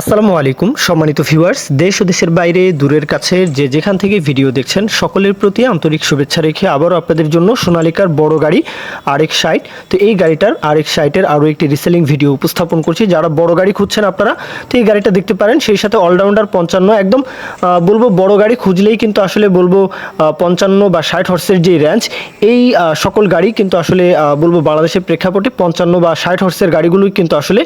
আসসালামু আলাইকুম, সম্মানিত ভিউয়ার্স, দেশ ও দেশের বাইরে, দূরের কাছে, যে যেখান থেকে ভিডিও দেখছেন, সকলের প্রতি আন্তরিক শুভেচ্ছা রেখে আবারও আপনাদের জন্য সোনালিকার বড় গাড়ি আরেক সাইট। তো এই গাড়িটার আরেক সাইটের আরও একটি রিসেলিং ভিডিও উপস্থাপন করছি। যারা বড় গাড়ি খুঁজছেন আপনারা, তো এই গাড়িটা দেখতে পারেন, সেই সাথে অলরাউন্ডার পঞ্চান্ন, একদম বলব বড় গাড়ি খুঁজলেই কিন্তু আসলে বলব পঞ্চান্ন বা ষাট হর্সের যে রেঞ্জ এই সকল গাড়ি কিন্তু আসলে বলব বাংলাদেশের প্রেক্ষাপটে পঞ্চান্ন বা ষাট হর্সের গাড়িগুলোই কিন্তু আসলে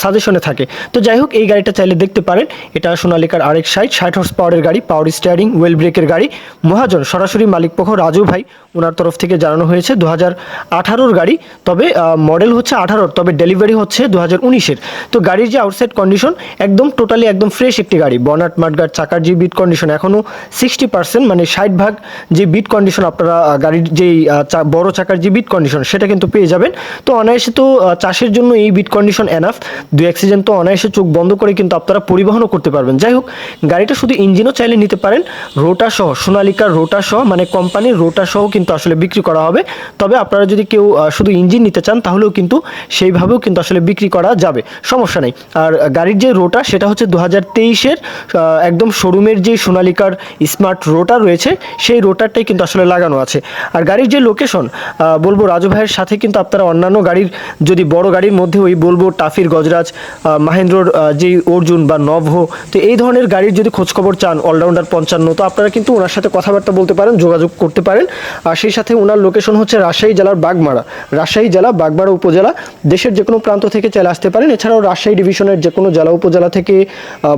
সাজেশনে থাকে। তো যাই হোক, এই গাড়িটা চাইলে দেখতে পারেন। এটা সোনালিকার আরেক সাইড ষাট হর্স পাওয়ারের গাড়ি পাওয়ার স্টিয়ারিং ওয়েল ব্রেকের গাড়ি। মহাজন, সরাসরি মালিকপক্ষ রাজু ভাই ওনার তরফ থেকে জানানো হয়েছে দু হাজার আঠারোর গাড়ি। তবে মডেল হচ্ছে আঠারোর, তবে ডেলিভারি হচ্ছে দু হাজার উনিশের। তো গাড়ির যে আউটসাইড কন্ডিশন একদম টোটালি একদম ফ্রেশ একটি গাড়ি। বনাট মাঠগাট চাকার যে বিট কন্ডিশন এখনও সিক্সটি পার্সেন্ট মানে ষাট ভাগ যে বিট কন্ডিশন আপনারা গাড়ির যেই বড় চাকার যে বিট কন্ডিশন সেটা কিন্তু পেয়ে যাবেন। তো অনায়াসে তো চাষের জন্য এই বিট কন্ডিশন এনাফ দু অ্যাক্সিডেন্ট তো অনায়াসে চোখ বন্ধ কিন্তু আপনারা পরিবহনও করতে পারবেন। যাই হোক, গাড়িটা শুধু ইঞ্জিনও চাইলে নিতে পারেন। রোটা সহ, সোনালিকার রোটা সহ মানে কোম্পানির রোটা সহ কিন্তু আসলে বিক্রি করা হবে। তবে আপনারা যদি কেউ শুধু ইঞ্জিন নিতে চান, তাহলেও কিন্তু সেইভাবেও কিন্তু আসলে বিক্রি করা যাবে। সমস্যা নেই। আর গাড়ির যে রোটা সেটা হচ্ছে দু হাজার তেইশের একদম শোরুমের যে সোনালিকার স্মার্ট রোটার রয়েছে, সেই রোটারটাই কিন্তু আসলে লাগানো আছে। আর গাড়ির যে লোকেশন বলব রাজু ভাইয়ের সাথে কিন্তু আপনারা অন্যান্য গাড়ির, যদি বড় গাড়ির মধ্যে ওই বলব টাফির, গজরাজ মাহেন্দ্রর যে অর্জুন বা নভো, তো এই ধরনের গাড়ির যদি খোঁজখবর চান অলরাউন্ডার পঞ্চান্ন, তো আপনারা কিন্তু ওনার সাথে কথাবার্তা বলতে পারেন, যোগাযোগ করতে পারেন। আর সেই সাথে ওনার লোকেশন হচ্ছে রাজশাহী জেলার বাগমারা। রাজশাহী জেলা, বাগমারা উপজেলা, দেশের যে কোনো প্রান্ত থেকে চলে আসতে পারেন। এছাড়াও রাজশাহী ডিভিশনের যে কোনো জেলা উপজেলা থেকে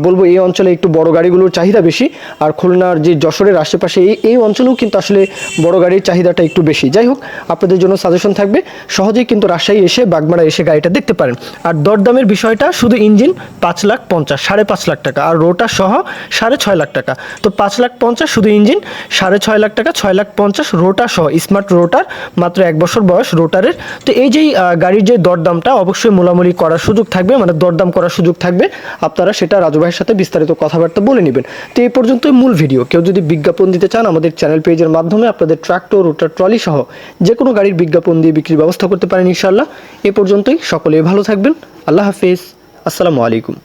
বলব এই অঞ্চলে একটু বড় গাড়িগুলোর চাহিদা বেশি। আর খুলনার যে যশোরের আশেপাশে এই এই অঞ্চলেও কিন্তু আসলে বড় গাড়ির চাহিদাটা একটু বেশি। যাই হোক, আপনাদের জন্য সাজেশন থাকবে, সহজেই কিন্তু রাজশাহী এসে বাগমারা এসে গাড়িটা দেখতে পারেন। আর দরদামের বিষয়টা, শুধু ইঞ্জিন পাঁচ লাখ পঞ্চাশ, সাড়ে পাঁচ লাখ টাকা আর রোটার সহ সাড়ে ছয় লাখ টাকা। তো পাঁচ লাখ পঞ্চাশ শুধু ইঞ্জিন, সাড়ে ছয় লাখ টাকা, ছয় লাখ পঞ্চাশ রোটার সহ, স্মার্ট রোটার, মাত্র এক বছর বয়স রোটারের। তো এই যেই গাড়ির যে দরদামটা অবশ্যই মোলামুলি করার সুযোগ থাকবে মানে দরদাম করার সুযোগ থাকবে। আপনারা সেটা রাজু ভাইয়ের সাথে বিস্তারিত কথাবার্তা বলে নেবেন। তো এই পর্যন্তই মূল ভিডিও। কেউ যদি বিজ্ঞাপন দিতে চান, আমাদের চ্যানেল পেজের মাধ্যমে আপনাদের ট্রাক্টর রোটার ট্রলি সহ যে কোনো গাড়ির বিজ্ঞাপন দিয়ে বিক্রির ব্যবস্থা করতে পারেন ইনশাল্লাহ এ পর্যন্তই, সকলে ভালো থাকবেন। আল্লাহ হাফিজ। আসসালামু আলাইকুম।